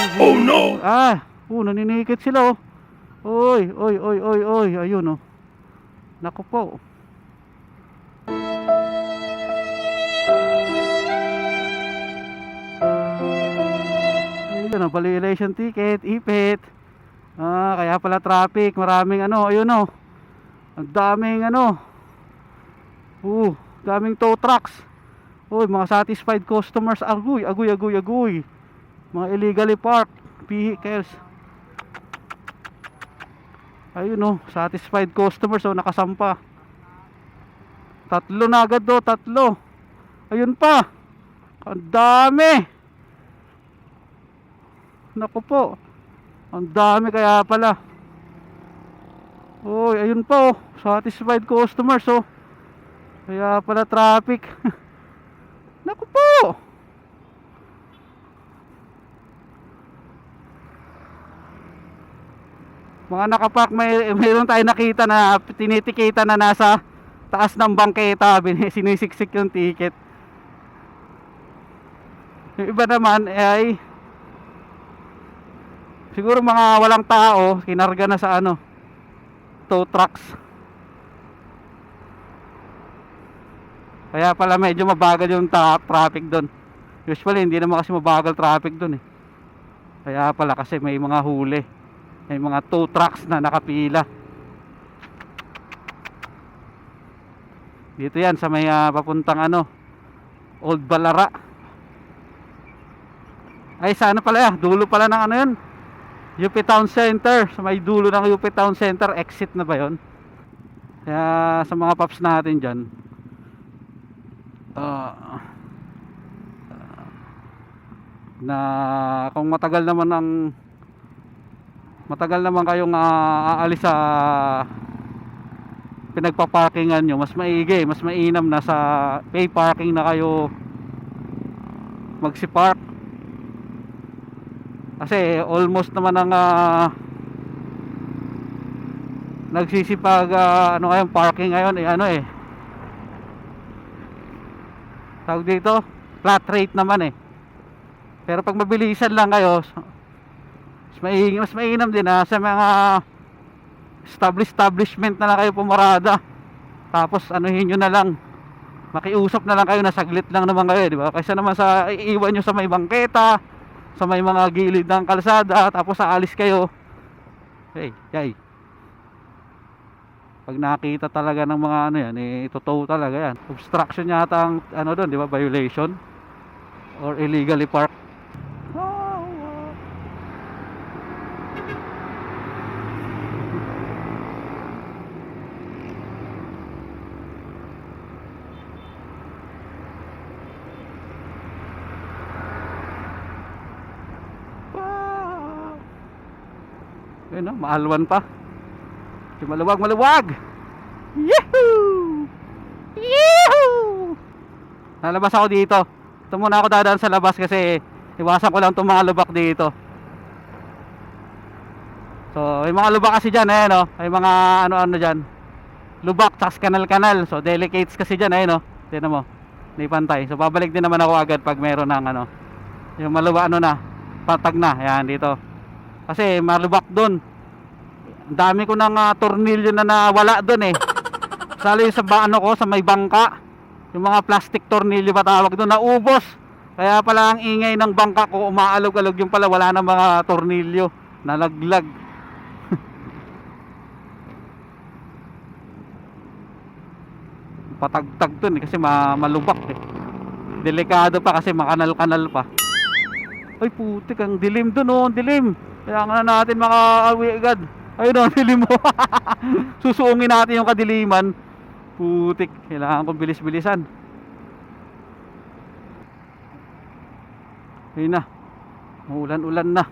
Oh no! Ah, oh, naninikit sila oh. Oy, oy, oy, oy, oy, ayun oh. Naku po. Ayun oh, violation ticket, ipit. Ah, kaya pala traffic, maraming ano, ayun oh. Ang daming ano. Uh, daming tow trucks. Uy, mga satisfied customers, agoy, agoy, agoy, agoy. Mga illegally parked vehicles. Ayun oh, satisfied customers oh, nakasampa. Tatlo na agad oh, tatlo. Ayun pa. Ang dami. Naku po. Ang dami kaya pala. Uy, ayun pa oh, satisfied customers oh. Kaya pala traffic. Naku po. Mga nakapark may mayroon tayo nakita na tinitikita na nasa taas ng bangketa, sinisiksik yung ticket. Yung iba naman eh, ay siguro mga walang tao, kinarga na sa ano, tow trucks. Kaya pala medyo mabagal yung ta- traffic doon. Usually hindi naman kasi mabagal traffic doon eh. Kaya pala kasi may mga huli. May mga tow trucks na nakapila. Dito yan sa may ah, papuntang ano, Old Balara. Ay sa ano pala, dulo pala ng ano yun. UP Town Center. Sa may dulo ng UP Town Center, exit na ba yon? Kaya sa mga paps natin dyan, ah, na kung matagal naman ang matagal naman kayong ah, aalis sa pinagpaparkingan nyo. Mas maigi, mas mainam na sa pay parking na kayo magsi-park. Kasi almost naman ang ah, nagsisipag ah, ano ngayon parking ngayon eh ano eh. Tawag dito flat rate naman eh. Pero pag mabilisan lang kayo mas maing mas mainam din ha sa mga established establishment na lang kayo pumarada. Tapos anuhin nyo na lang. Makiusap na lang kayo na saglit lang naman kayo di ba? Kaysa naman sa iiwan nyo sa may bangketa sa may mga gilid ng kalsada tapos aalis kayo. Hey yay. Pag nakita talaga ng mga ano yan eh totoo talaga yan. Obstruction yata ang ano doon di ba violation? Or illegally park Ayun no, maalwan pa. Di maluwag, maluwag! Yahoo! Yahoo! Nalabas ako dito. Ito muna ako dadaan sa labas kasi iwasan ko lang itong mga lubak dito. So, may mga lubak kasi dyan, ayan o. May mga ano-ano dyan. Lubak, tas kanal-kanal. So, delicates kasi dyan, ayan o. Tignan mo. Hindi pantay. So, babalik din naman ako agad pag meron ng ano. Yung maluwa, ano na. Patag na. Ayan, dito. Kasi malubak doon. Ang dami ko ng ah, tornilyo na nawala doon eh. Yung sa ba- ano ko, sa may bangka. Yung mga plastic tornilyo ba tawag doon, naubos. Kaya pala ang ingay ng bangka ko, umaalog-alog yung pala, wala na mga tornilyo. Nalaglag. Patagtag doon eh, kasi ma malubak eh. Delikado pa kasi makanal-kanal pa. Ay putik, ang dilim doon oh, dilim. Kailangan na natin makaawi agad. Ayun ang dilim mo. Susuungin natin yung kadiliman. Putik, kailangan kong bilis-bilisan. Ayun na. Ulan-ulan na.